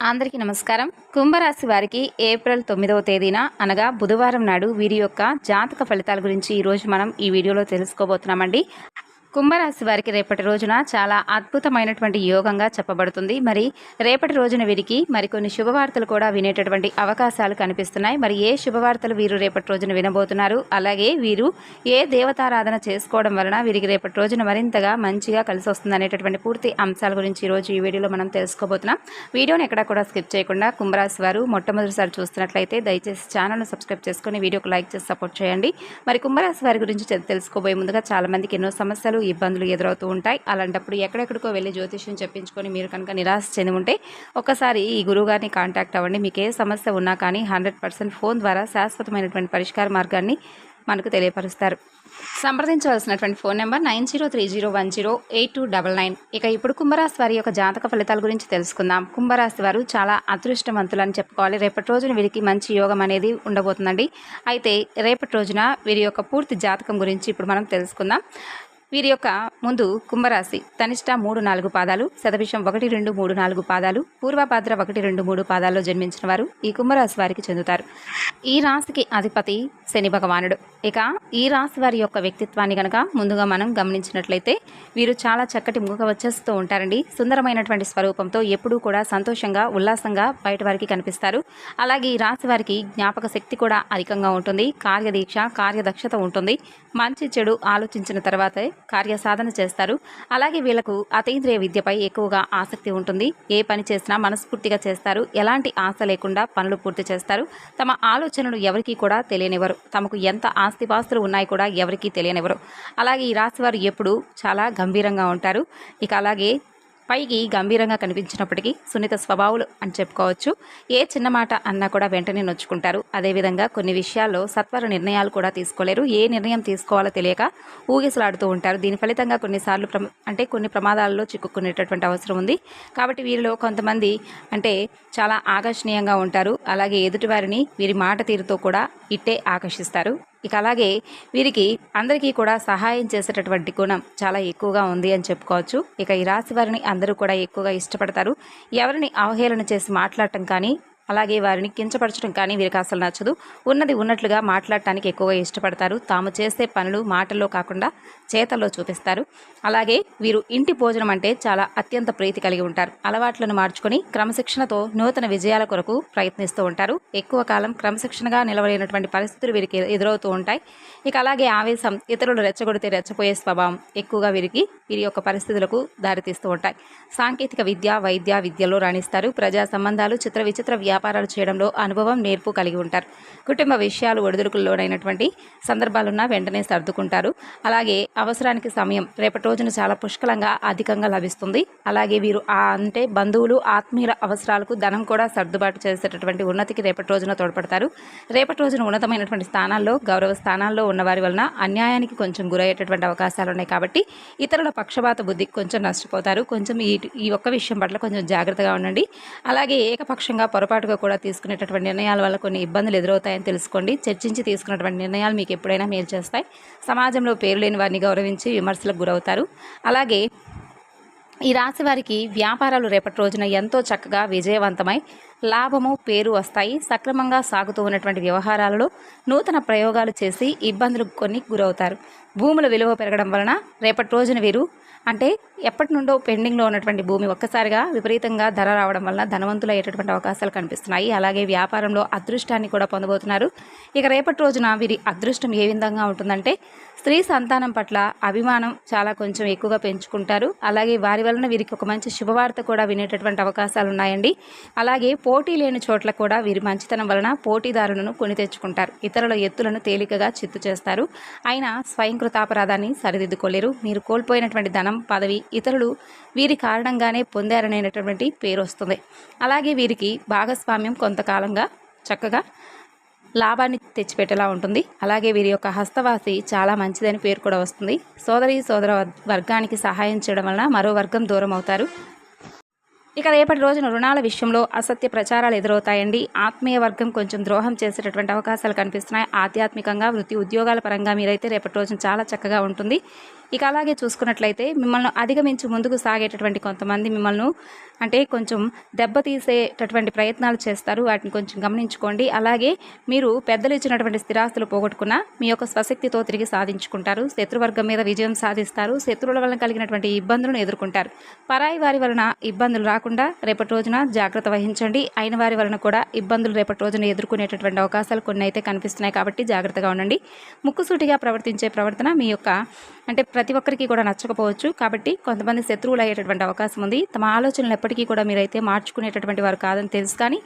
అందరికీ నమస్కారం. కుంభరాశి వారికి ఏప్రిల్ తొమ్మిదవ తేదీన అనగా బుధవారం నాడు వీరి యొక్క జాతక ఫలితాల గురించి ఈరోజు మనం ఈ వీడియోలో తెలుసుకోబోతున్నామండి. కుంభరాశి వారికి రేపటి రోజున చాలా అద్భుతమైనటువంటి యోగంగా చెప్పబడుతుంది. మరి రేపటి రోజున వీరికి మరికొన్ని శుభవార్తలు కూడా వినేటటువంటి అవకాశాలు కనిపిస్తున్నాయి. మరి ఏ శుభవార్తలు వీరు రేపటి రోజున వినబోతున్నారు? అలాగే వీరు ఏ దేవతారాధన చేసుకోవడం వలన వీరికి రేపటి రోజున మరింతగా మంచిగా కలిసి వస్తుంది అనేటటువంటి పూర్తి అంశాల గురించి ఈరోజు ఈ వీడియోలో మనం తెలుసుకోబోతున్నాం. వీడియోని ఎక్కడా కూడా స్కిప్ చేయకుండా కుంభరాశి వారు మొట్టమొదటిసారి చూస్తున్నట్లయితే దయచేసి ఛానల్ను సబ్స్క్రైబ్ చేసుకొని వీడియోకి లైక్ చేసి సపోర్ట్ చేయండి. మరి కుంభరాశి వారి గురించి తెలుసుకోబోయే ముందుగా చాలామందికి ఎన్నో సమస్యలు ఇబ్బందులు ఎదురవుతూ ఉంటాయి. అలాంటప్పుడు ఎక్కడెక్కడికో వెళ్ళి జ్యోతిష్యం చెప్పించుకొని మీరు కనుక నిరాశ చెంది ఉంటే ఒక్కసారి ఈ గురువుగారిని కాంటాక్ట్ అవ్వండి. మీకు ఏ సమస్య ఉన్నా కానీ హండ్రెడ్ పర్సెంట్ ఫోన్ ద్వారా శాశ్వతమైనటువంటి పరిష్కార మార్గాన్ని మనకు తెలియపరుస్తారు. సంప్రదించవలసినటువంటి phone number nine zero three zero one zero eight two double nine. ఇక ఇప్పుడు కుంభరాశి వారి యొక్క జాతక ఫలితాల గురించి తెలుసుకుందాం. కుంభరాశి వారు చాలా అదృష్టవంతులు అని చెప్పుకోవాలి. రేపటి రోజున వీరికి మంచి యోగం అనేది ఉండబోతుందండి. అయితే రేపటి రోజున వీరి యొక్క పూర్తి జాతకం గురించి ఇప్పుడు మనం తెలుసుకుందాం. వీరి యొక్క ముందు కుంభరాశి తనిష్ట మూడు నాలుగు పాదాలు శతభిషం ఒకటి రెండు మూడు నాలుగు పాదాలు పూర్వభాద్ర ఒకటి రెండు మూడు పాదాల్లో జన్మించిన వారు ఈ కుంభరాశి వారికి చెందుతారు. ఈ రాశికి అధిపతి శని భగవానుడు. ఇక ఈ రాశి వారి యొక్క వ్యక్తిత్వాన్ని కనుక ముందుగా మనం గమనించినట్లయితే వీరు చాలా చక్కటి ముఖ వచ్చేస్తూ ఉంటారండి. సుందరమైనటువంటి స్వరూపంతో ఎప్పుడూ కూడా సంతోషంగా ఉల్లాసంగా బయట వారికి కనిపిస్తారు. అలాగే ఈ రాశి వారికి జ్ఞాపక శక్తి కూడా అధికంగా ఉంటుంది. కార్యదీక్ష కార్యదక్షత ఉంటుంది. మంచి చెడు ఆలోచించిన తర్వాతే కార్యసాధన చేస్తారు. అలాగే వీళ్ళకు అతీంద్రియ విద్యపై ఎక్కువగా ఆసక్తి ఉంటుంది. ఏ పని చేసినా మనస్ఫూర్తిగా చేస్తారు. ఎలాంటి ఆశ లేకుండా పనులు పూర్తి చేస్తారు. తమ ఆలోచనలు ఎవరికీ కూడా తెలియనివ్వరు. తమకు ఎంత ఆస్తిపాస్తులు ఉన్నాయి కూడా ఎవరికీ తెలియనివ్వరు. అలాగే ఈ రాశి వారు ఎప్పుడూ చాలా గంభీరంగా ఉంటారు. ఇక అలాగే పైకి గంభీరంగా కనిపించినప్పటికీ సున్నిత స్వభావులు అని చెప్పుకోవచ్చు. ఏ చిన్న మాట అన్నా కూడా వెంటనే నొచ్చుకుంటారు. అదేవిధంగా కొన్ని విషయాల్లో సత్వర నిర్ణయాలు కూడా తీసుకోలేరు. ఏ నిర్ణయం తీసుకోవాలో తెలియక ఊగిసలాడుతూ ఉంటారు. దీని ఫలితంగా కొన్నిసార్లు ప్రమ అంటే కొన్ని ప్రమాదాలలో చిక్కుకునేటటువంటి అవసరం ఉంది. కాబట్టి వీరిలో కొంతమంది అంటే చాలా ఆకర్షణీయంగా ఉంటారు. అలాగే ఎదుటివారిని వీరి మాట తీరుతో కూడా ఇట్టే ఆకర్షిస్తారు. ఇక అలాగే వీరికి అందరికీ కూడా సహాయం చేసేటటువంటి గుణం చాలా ఎక్కువగా ఉంది అని చెప్పుకోవచ్చు. ఇక ఈ రాశి వారిని అందరూ కూడా ఎక్కువగా ఇష్టపడతారు. ఎవరిని అవహేళన చేసి మాట్లాడటం కానీ అలాగే వారిని కించపరచడం కానీ వీరికి అసలు నచ్చదు. ఉన్నది ఉన్నట్లుగా మాట్లాడటానికి ఎక్కువగా ఇష్టపడతారు. తాము చేసే పనులు మాటల్లో కాకుండా చేతల్లో చూపిస్తారు. అలాగే వీరు ఇంటి భోజనం అంటే చాలా అత్యంత ప్రీతి కలిగి ఉంటారు. అలవాట్లను మార్చుకొని క్రమశిక్షణతో నూతన విజయాల కొరకు ప్రయత్నిస్తూ ఉంటారు. ఎక్కువ కాలం క్రమశిక్షణగా నిలవలేనటువంటి పరిస్థితులు వీరికి ఎదురవుతూ ఉంటాయి. ఇక అలాగే ఆవేశం ఇతరులు రెచ్చగొడితే రెచ్చపోయే స్వభావం ఎక్కువగా వీరికి వీరి యొక్క పరిస్థితులకు దారితీస్తూ ఉంటాయి. సాంకేతిక విద్య వైద్య విద్యలో రాణిస్తారు. ప్రజా సంబంధాలు చిత్ర విచిత్ర వ్యాపారాలు చేయడంలో అనుభవం నేర్పు కలిగి ఉంటారు. కుటుంబ విషయాలు ఒడిదుడుకుల్లోనైనటువంటి సందర్భాలున్నా వెంటనే సర్దుకుంటారు. అలాగే అవసరానికి సమయం రేపటి రోజున చాలా పుష్కలంగా అధికంగా లభిస్తుంది. అలాగే వీరు ఆ అంటే బంధువులు ఆత్మీయుల అవసరాలకు ధనం కూడా సర్దుబాటు చేసేటటువంటి ఉన్నతికి రేపటి రోజున తోడ్పడతారు. రేపటి రోజున ఉన్నతమైనటువంటి స్థానాల్లో గౌరవ స్థానాల్లో ఉన్నవారి వలన అన్యాయానికి కొంచెం గురయ్యేటటువంటి అవకాశాలు ఉన్నాయి కాబట్టి ఇతరుల పక్షపాత బుద్ధికి కొంచెం నష్టపోతారు. కొంచెం ఈ ఈ ఒక్క విషయం పట్ల కొంచెం జాగ్రత్తగా ఉండండి. అలాగే ఏకపక్షంగా పొరపాటు పొరపాటుగా కూడా తీసుకునేటటువంటి నిర్ణయాల వల్ల కొన్ని ఇబ్బందులు ఎదురవుతాయని తెలుసుకోండి. చర్చించి తీసుకున్నటువంటి నిర్ణయాలు మీకు ఎప్పుడైనా మేలు చేస్తాయి. సమాజంలో పేరు లేని వారిని గౌరవించి విమర్శలకు గురవుతారు. అలాగే ఈ రాశి వారికి వ్యాపారాలు రేపటి రోజున ఎంతో చక్కగా విజయవంతమై లాభము పేరు వస్తాయి. సక్రమంగా సాగుతూ ఉన్నటువంటి వ్యవహారాలలో నూతన ప్రయోగాలు చేసి ఇబ్బందులు కొన్ని గురవుతారు. భూముల విలువ పెరగడం వలన రేపటి రోజున వీరు అంటే ఎప్పటి నుండో పెండింగ్లో ఉన్నటువంటి భూమి ఒక్కసారిగా విపరీతంగా ధర రావడం వలన ధనవంతులు అయ్యేటటువంటి అవకాశాలు కనిపిస్తున్నాయి. అలాగే వ్యాపారంలో అదృష్టాన్ని కూడా పొందబోతున్నారు. ఇక రేపటి రోజున వీరి అదృష్టం ఏ విధంగా ఉంటుందంటే స్త్రీ సంతానం పట్ల అభిమానం చాలా కొంచెం ఎక్కువగా పెంచుకుంటారు. అలాగే వారి వలన వీరికి ఒక మంచి శుభవార్త కూడా వినేటటువంటి అవకాశాలు ఉన్నాయండి అలాగే పోటీ లేని చోట్ల కూడా వీరి మంచితనం వలన పోటీదారులను కొని తెచ్చుకుంటారు. ఇతరుల ఎత్తులను తేలికగా చిత్తు చేస్తారు. అయినా స్వయంకృతాపరాధాన్ని సరిదిద్దుకోలేరు. మీరు కోల్పోయినటువంటి ధనం పదవి ఇతరులు వీరి కారణంగానే పొందారనేటటువంటి పేరు వస్తుంది. అలాగే వీరికి భాగస్వామ్యం కొంతకాలంగా చక్కగా లాభాన్ని తెచ్చిపెట్టేలా ఉంటుంది. అలాగే వీరి యొక్క హస్తవాసి చాలా మంచిదని పేరు కూడా వస్తుంది. సోదరి సోదర వర్గానికి సహాయం చేయడం వలన మరో వర్గం దూరం అవుతారు ఇక రేపటి రోజున రుణాల విషయంలో అసత్య ప్రచారాలు ఎదురవుతాయండి. ఆత్మీయ వర్గం కొంచెం ద్రోహం చేసేటటువంటి అవకాశాలు కనిపిస్తున్నాయి. ఆధ్యాత్మికంగా వృత్తి ఉద్యోగాల పరంగా మీరైతే రేపటి రోజున చాలా చక్కగా ఉంటుంది. ఇక అలాగే చూసుకున్నట్లయితే మిమ్మల్ని అధిగమించి ముందుకు సాగేటటువంటి కొంతమంది మిమ్మల్ని అంటే కొంచెం దెబ్బతీసేటటువంటి ప్రయత్నాలు చేస్తారు. వాటిని కొంచెం గమనించుకోండి. అలాగే మీరు పెద్దలు ఇచ్చినటువంటి స్థిరాస్తులు పోగొట్టుకున్న మీ యొక్క స్వశక్తితో తిరిగి సాధించుకుంటారు. శత్రువర్గం మీద విజయం సాధిస్తారు. శత్రువుల వలన కలిగినటువంటి ఇబ్బందులను ఎదుర్కొంటారు. పరాయి వారి వలన ఇబ్బందులు రా కాకుండా రేపటి రోజున జాగ్రత్త వహించండి. అయిన వారి వలన కూడా ఇబ్బందులు రేపటి రోజున ఎదుర్కొనేటటువంటి అవకాశాలు కొన్ని అయితే కనిపిస్తున్నాయి కాబట్టి జాగ్రత్తగా ఉండండి. ముక్కుసూటిగా ప్రవర్తించే ప్రవర్తన మీ యొక్క అంటే ప్రతి ఒక్కరికి కూడా నచ్చకపోవచ్చు. కాబట్టి కొంతమంది శత్రువులు అయ్యేటటువంటి అవకాశం ఉంది. తమ ఆలోచనలు ఎప్పటికీ కూడా మీరైతే మార్చుకునేటటువంటి వారు కాదని తెలుసు కానీ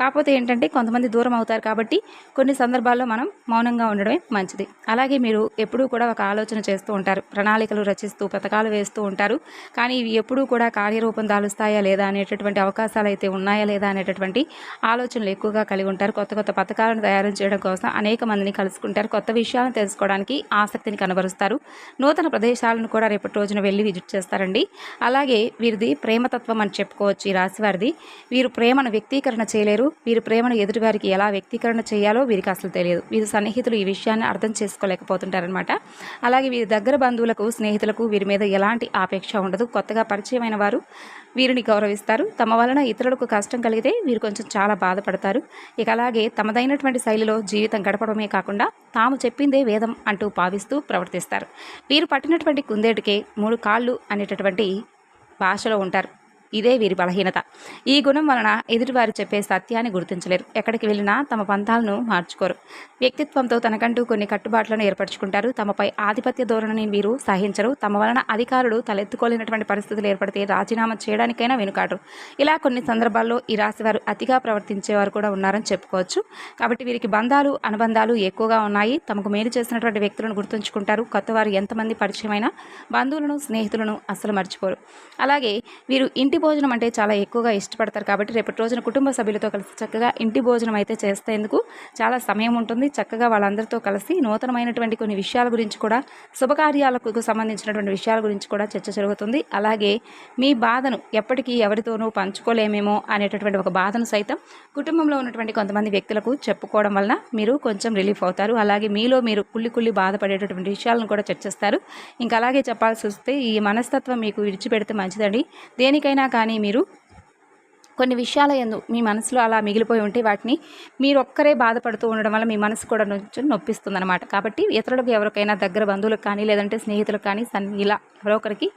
కాకపోతే ఏంటంటే కొంతమంది దూరం అవుతారు కాబట్టి కొన్ని సందర్భాల్లో మనం మౌనంగా ఉండడమే మంచిది. అలాగే మీరు ఎప్పుడూ కూడా ఒక ఆలోచన చేస్తూ ఉంటారు. ప్రణాళికలు రచిస్తూ పథకాలు వేస్తూ ఉంటారు. కానీ ఇవి ఎప్పుడూ కూడా కార్యరూపం దాలుస్తాయా లేదా అనేటటువంటి అవకాశాలు అయితే ఉన్నాయా లేదా అనేటటువంటి ఆలోచనలు ఎక్కువగా కలిగి ఉంటారు. కొత్త కొత్త పథకాలను తయారు చేయడం కోసం అనేక మందిని కలుసుకుంటారు. కొత్త విషయాలను తెలుసుకోవడానికి ఆసక్తిని కనబరుస్తారు. నూతన ప్రదేశాలను కూడా రేపటి రోజున వెళ్ళి విజిట్ చేస్తారండి. అలాగే వీరిది ప్రేమతత్వం అని చెప్పుకోవచ్చు ఈ రాశివారిది వీరు ప్రేమను వ్యక్తీకరణ చేయలేరు. వీరు ప్రేమను ఎదుటివారికి ఎలా వ్యక్తీకరణ చేయాలో వీరికి అసలు తెలియదు. వీరి సన్నిహితులు ఈ విషయాన్ని అర్థం చేసుకోలేకపోతుంటారనమాట అలాగే వీరి దగ్గర బంధువులకు స్నేహితులకు వీరి మీద ఎలాంటి ఆపేక్ష ఉండదు. కొత్తగా పరిచయమైన వారు వీరిని గౌరవిస్తారు. తమ వలన ఇతరులకు కష్టం కలిగితే వీరు కొంచెం చాలా బాధపడతారు. ఇక అలాగే తమదైనటువంటి శైలిలో జీవితం గడపడమే కాకుండా తాము చెప్పిందే వేదం అంటూ భావిస్తూ ప్రవర్తిస్తారు. వీరు పట్టినటువంటి కుందేటికే మూడు కాళ్ళు అనేటటువంటి భాషలో ఉంటారు. ఇదే వీరి బలహీనత. ఈ గుణం వలన ఎదుటివారు చెప్పే సత్యాన్ని గుర్తించలేరు. ఎక్కడికి వెళ్ళినా తమ పంతాలను మార్చుకోరు. వ్యక్తిత్వంతో తనకంటూ కొన్ని కట్టుబాట్లను ఏర్పరచుకుంటారు. తమపై ఆధిపత్య ధోరణిని వీరు సహించరు. తమ వలన అధికారులు తలెత్తుకోలేనటువంటి పరిస్థితులు ఏర్పడితే రాజీనామా చేయడానికైనా వెనుకాడరు. ఇలా కొన్ని సందర్భాల్లో ఈ రాశివారు అతిగా ప్రవర్తించేవారు కూడా ఉన్నారని చెప్పుకోవచ్చు. కాబట్టి వీరికి బంధాలు అనుబంధాలు ఎక్కువగా ఉన్నాయి. తమకు మేలు చేసినటువంటి వ్యక్తులను గుర్తుంచుకుంటారు. కొత్తవారు ఎంతమంది పరిచయమైన బంధువులను స్నేహితులను అస్సలు మర్చిపోరు. అలాగే వీరు ఇంటి భోజనం అంటే చాలా ఎక్కువగా ఇష్టపడతారు కాబట్టి రేపటి రోజున కుటుంబ సభ్యులతో కలిసి చక్కగా ఇంటి భోజనం అయితే చేసేందుకు చాలా సమయం ఉంటుంది. చక్కగా వాళ్ళందరితో కలిసి నూతనమైనటువంటి కొన్ని విషయాల గురించి కూడా శుభకార్యాలకు సంబంధించినటువంటి విషయాల గురించి కూడా చర్చ జరుగుతుంది. అలాగే మీ బాధను ఎప్పటికీ ఎవరితోనూ పంచుకోలేమేమో అనేటటువంటి ఒక బాధను సైతం కుటుంబంలో ఉన్నటువంటి కొంతమంది వ్యక్తులకు చెప్పుకోవడం వలన మీరు కొంచెం రిలీఫ్ అవుతారు. అలాగే మీలో మీరు కుళ్ళి కుళ్ళి బాధపడేటటువంటి విషయాలను కూడా చర్చిస్తారు. ఇంకా అలాగే చెప్పాల్సి వస్తే ఈ మనస్తత్వం మీకు విడిచిపెడితే మంచిదండి. దేనికైనా కానీ మీరు కొన్ని విషయాల ఎందు మీ మనసులో అలా మిగిలిపోయి ఉంటే వాటిని మీరు ఒక్కరే బాధపడుతూ ఉండడం వల్ల మీ మనసు కూడా కొంచెం నొప్పిస్తుంది అనమాట కాబట్టి ఇతరులకు ఎవరికైనా దగ్గర బంధువులకు కానీ లేదంటే స్నేహితులకు కానీ సన్ ఇలా ఎవరో ఒకరికి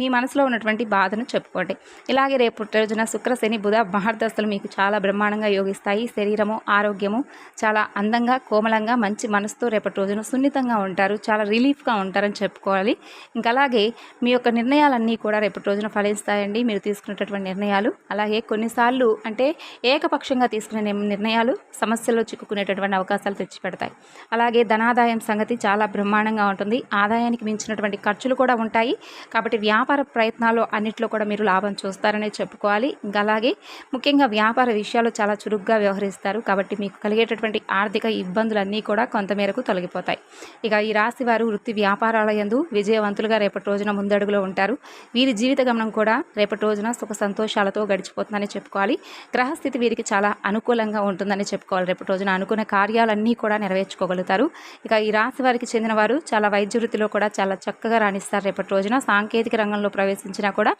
మీ మనసులో ఉన్నటువంటి బాధను చెప్పుకోండి. ఇలాగే రేపు రోజున శుక్ర శని బుధ మహర్దశలు మీకు చాలా బ్రహ్మాండంగా యోగిస్తాయి. శరీరము ఆరోగ్యము చాలా అందంగా కోమలంగా మంచి మనసుతో రేపటి రోజున సున్నితంగా ఉంటారు. చాలా రిలీఫ్గా ఉంటారని చెప్పుకోవాలి. ఇంకా అలాగే మీ యొక్క నిర్ణయాలన్నీ కూడా రేపటి రోజున ఫలిస్తాయండి. మీరు తీసుకునేటటువంటి నిర్ణయాలు. అలాగే కొన్ని కొన్నిసార్లు అంటే ఏకపక్షంగా తీసుకునే నిర్ణయాలు సమస్యల్లో చిక్కుకునేటటువంటి అవకాశాలు తెచ్చిపెడతాయి. అలాగే ధనాదాయం సంగతి చాలా బ్రహ్మాండంగా ఉంటుంది. ఆదాయానికి మించినటువంటి ఖర్చులు కూడా ఉంటాయి. కాబట్టి వ్యాపార ప్రయత్నాల్లో అన్నిట్లో కూడా మీరు లాభం చూస్తారనే చెప్పుకోవాలి. ఇంకా అలాగే ముఖ్యంగా వ్యాపార విషయాలు చాలా చురుగ్గా వ్యవహరిస్తారు. కాబట్టి మీకు కలిగేటటువంటి ఆర్థిక ఇబ్బందులన్నీ కూడా కొంతమేరకు తొలగిపోతాయి. ఇక ఈ రాశి వారు వృత్తి వ్యాపారాల యందు విజయవంతులుగా రేపటి రోజున ముందడుగులో ఉంటారు. వీరి జీవిత గమనం కూడా రేపటి రోజున సుఖ సంతోషాలతో గడిచిపోతుందని చెప్పుకోవాలి. గ్రహస్థితి వీరికి చాలా అనుకూలంగా ఉంటుందని చెప్పుకోవాలి. రేపటి రోజున అనుకున్న కార్యాలన్నీ కూడా నెరవేర్చుకోగలుగుతారు. ఇక ఈ రాశి వారికి చెందిన వారు చాలా వైద్య వృత్తిలో కూడా చాలా చక్కగా రాణిస్తారు. రేపటి రోజున సాంకేతిక రంగంలో ప్రవేశించినా కూడా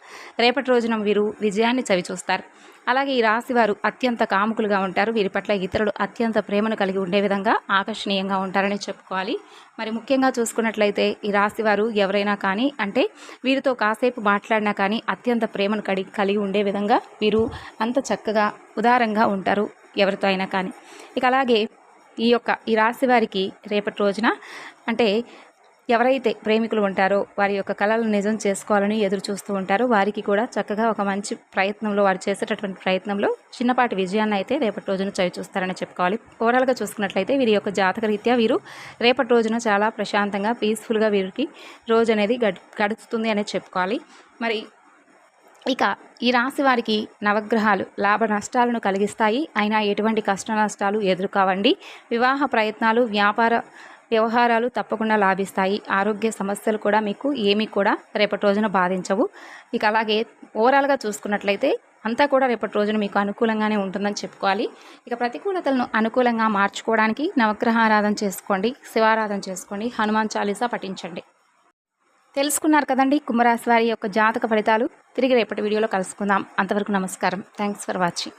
రేపటి రోజున వీరు విజయాన్ని చవిచూస్తారు. అలాగే ఈ రాశి వారు అత్యంత కాముకులుగా ఉంటారు. వీరి పట్ల ఇతరులు అత్యంత ప్రేమను కలిగి ఉండే విధంగా ఆకర్షణీయంగా ఉంటారని చెప్పుకోవాలి. మరి ముఖ్యంగా చూసుకున్నట్లయితే ఈ రాశి వారు ఎవరైనా కానీ అంటే వీరితో కాసేపు మాట్లాడినా కానీ అత్యంత ప్రేమను కడి కలిగి ఉండే విధంగా వీరు అంత చక్కగా ఉదారంగా ఉంటారు ఎవరితో అయినా కానీ. ఇక అలాగే ఈ యొక్క ఈ రాశి వారికి రేపటి రోజున అంటే ఎవరైతే ప్రేమికులు ఉంటారో వారి యొక్క కళలను నిజం చేసుకోవాలని ఎదురు చూస్తూ ఉంటారో. వారికి కూడా చక్కగా ఒక మంచి ప్రయత్నంలో వారు చేసేటటువంటి ప్రయత్నంలో చిన్నపాటి విజయాన్ని అయితే రేపటి రోజున చవి చూస్తారని చెప్పుకోవాలి. ఓవరాల్గా చూసుకున్నట్లయితే వీరి యొక్క జాతక రీత్యా వీరు రేపటి రోజున చాలా ప్రశాంతంగా పీస్ఫుల్గా వీరికి రోజు అనేది గడి గడుస్తుంది అనేది చెప్పుకోవాలి. మరి ఇక ఈ రాశి వారికి నవగ్రహాలు లాభ నష్టాలను కలిగిస్తాయి. అయినా ఎటువంటి కష్ట నష్టాలు ఎదుర్కోవండి. వివాహ ప్రయత్నాలు వ్యాపార వ్యవహారాలు తప్పకుండా లాభిస్తాయి. ఆరోగ్య సమస్యలు కూడా మీకు ఏమీ కూడా రేపటి రోజున బాధించవు. ఇక అలాగే ఓవరాల్గా చూసుకున్నట్లయితే అంతా కూడా రేపటి రోజున మీకు అనుకూలంగానే ఉంటుందని చెప్పుకోవాలి. ఇక ప్రతికూలతలను అనుకూలంగా మార్చుకోవడానికి నవగ్రహ ఆరాధన చేసుకోండి శివారాధన చేసుకోండి హనుమాన్ చాలీసా పఠించండి. తెలుసుకున్నారు కదండి కుంభరాశి వారి యొక్క జాతక ఫలితాలు. తిరిగి రేపటి వీడియోలో కలుసుకుందాం. అంతవరకు నమస్కారం. Thanks for watching